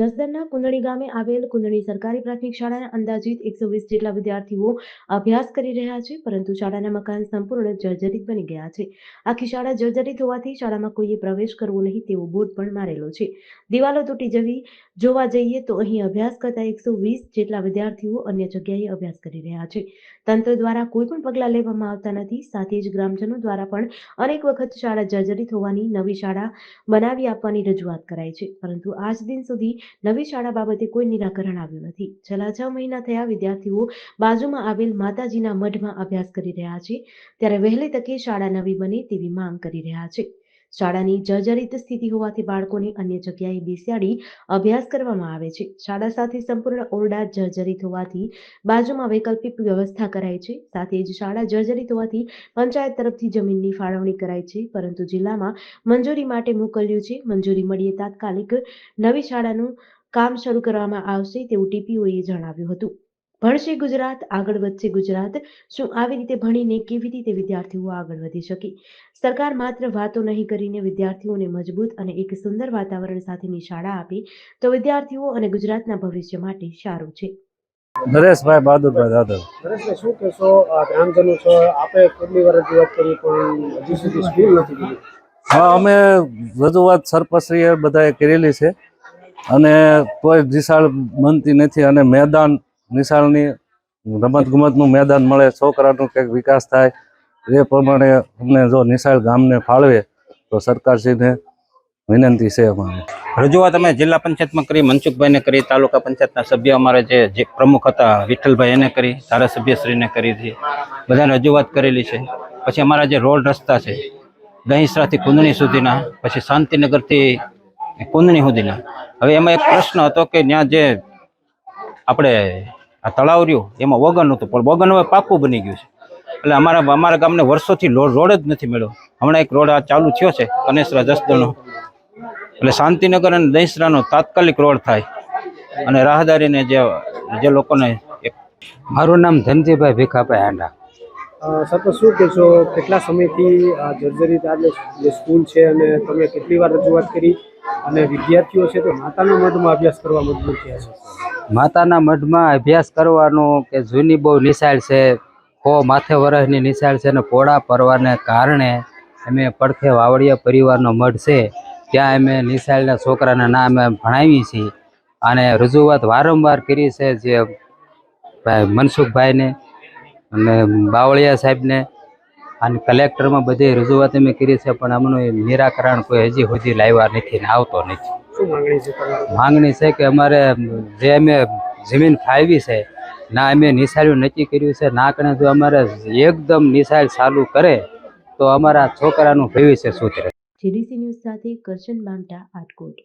જસદણના કુંદણી ગામે આવેલ કુંદણી સરકારી પ્રાથમિક શાળાના અંદાજિત એકસો વીસ જેટલા વિદ્યાર્થીઓ અભ્યાસ કરી રહ્યા છે, પરંતુ શાળાના મકાન સંપૂર્ણ જર્જરિત બની ગયા છે. આખી શાળા જર્જરિત હોવાથી શાળામાં કોઈએ પ્રવેશ કરવો નહીં તેવો બોર્ડ પણ મારેલો છે. દિવાલો તૂટી જવી જોવા જઈએ તો અહીં અભ્યાસ કરતા એકસો વીસ જેટલા વિદ્યાર્થીઓ અન્ય જગ્યાએ અભ્યાસ કરી રહ્યા છે. તંત્ર દ્વારા કોઈ પણ પગલાં લેવામાં આવતા નથી, સાથે જ ગ્રામજનો દ્વારા પણ અનેક વખત શાળા જર્જરિત હોવાની નવી શાળા બનાવી આપવાની રજૂઆત કરાઈ છે. પરંતુ આજ દિન સુધી નવી શાળા બાબતે કોઈ નિરાકરણ આવ્યું નથી. છેલ્લા છ મહિના થયા વિદ્યાર્થીઓ બાજુમાં આવેલ માતાજીના મઢમાં અભ્યાસ કરી રહ્યા છે. ત્યારે વહેલી તકે શાળા નવી બને તેવી માંગ કરી રહ્યા છે. શાળાની જર્જરિત સ્થિતિ હોવાથી બાળકોને અન્ય જગ્યાએ બેસાડી અભ્યાસ કરવામાં આવે છે. શાળા સાથે સંપૂર્ણ ઓરડા જર્જરિત હોવાથી બાજુમાં વૈકલ્પિક વ્યવસ્થા કરાઈ છે. સાથે જ શાળા જર્જરિત હોવાથી પંચાયત તરફથી જમીનની ફાળવણી કરાઈ છે. પરંતુ જિલ્લામાં મંજૂરી માટે મોકલ્યું છે. મંજૂરી મળીએ તાત્કાલિક નવી શાળાનું કામ શરૂ કરવામાં આવશે તેવું ટીપીઓએ જણાવ્યું હતું. ભણશે ગુજરાત આગળ વધશે ગુજરાત. શું આવી રીતે ભણીને કેવી રીતે વિદ્યાર્થીઓ આગળ વધી શકે? સરકાર માત્ર વાતો નહીં કરીને વિદ્યાર્થીઓને મજબૂત અને એક સુંદર વાતાવરણ સાથેની શાળા આપે તો વિદ્યાર્થીઓ અને ગુજરાતના ભવિષ્ય માટે સારું છે. નરેશભાઈ બહાદુરભાઈ દાદવ નરેશભાઈ શું કહેશો? આ ગ્રામજનો છો આપણે કેટલી વાર રજૂઆત કરી પણ હજી સુધી સ્કૂલ નથી હા અમે રજૂઆત સરપંચશ્રીએ બધાએ કરેલી છે અને કોઈ દિશાળ બનતી નથી અને મેદાન નિશાળની રમત ગમતનું મેદાન મળે, છોકરાનો કંઈક વિકાસ થાય, એ પ્રમાણે અમને જો નિશાળ ગામને ફાળવે, તો સરકારશ્રીને વિનંતી છે અમારે. રજૂઆત અમે જિલ્લા પંચાયતમાં કરી, મનસુખભાઈને કરી, તાલુકા પંચાયતના સભ્ય અમારે જે પ્રમુખ હતા, વિઠ્ઠલભાઈ એને કરી, ધારાસભ્યશ્રીને કરી હતી બધાને રજૂઆત કરેલી છે. પછી અમારા જે રોડ રસ્તા છે, દહીસરાથી કુંદણી સુધીના, પછી શાંતિનગરથી કુંદણી સુધીના. હવે એમાં એક પ્રશ્ન હતો કે ત્યાં જે આપણે આ તળાવ રહ્યું એમાં વગન હતું પણ વગન હવે પાકું બની ગયું છે. એટલે અમારા અમારા ગામને વર્ષોથી રોડ જ નથી મળ્યો. હમણાં એક રોડ આ ચાલુ થયો છે કનેસરા જસદણનો. એટલે શાંતિનગર અને દહીસરાનો તાત્કાલિક રોડ થાય. અને રાહદારીને જે જે લોકોને એક મારું નામ ધનજીભાઈ ભીખાભાઈ હાંડા. સર સરપંચ શું કહેશો કેટલા સમયથી આ જર્જરિત આ જે- જે સ્કૂલ છે અને તમે કેટલી વાર રજૂઆત કરી? અને વિદ્યાર્થીઓ છે તે માતાના મઢમાં અભ્યાસ કરવા મજબૂર થયા છે. માતાના મઢમાં અભ્યાસ કરવાનો કે જૂની બહુ નિશાળ છે, ખો માથે વરસની નિશાળ છે અને પોળા પરવાને કારણે અમે પડખે વાવડિયા પરિવારનો મઢ છે, ત્યાં અમે નિશાળના છોકરાના નામ ભણાવી છીએ અને રજૂઆત વારંવાર કરી છે જે ભાઈ મનસુખભાઈને અને બાવળિયા સાહેબને અને કલેક્ટરમાં બધી રજૂઆત અમે કરી છે, પણ આમનું નિરાકરણ કોઈ હજી સુધી લાવ્યા નથી ને આવતો નથી. શું માંગણી છે તમારી? માંગણી છે કે અમારે જે અમે જમીન ફાળવી છે ના અમે નિશાળ્યું નક્કી કર્યું છે ના કણે જો અમારે એકદમ નિશાળ ચાલુ કરે તો અમારા છોકરાનું ભવિષ્ય સુધરે. જીડીસી ન્યૂઝ સાથે કરશન બામટા આટકોટ.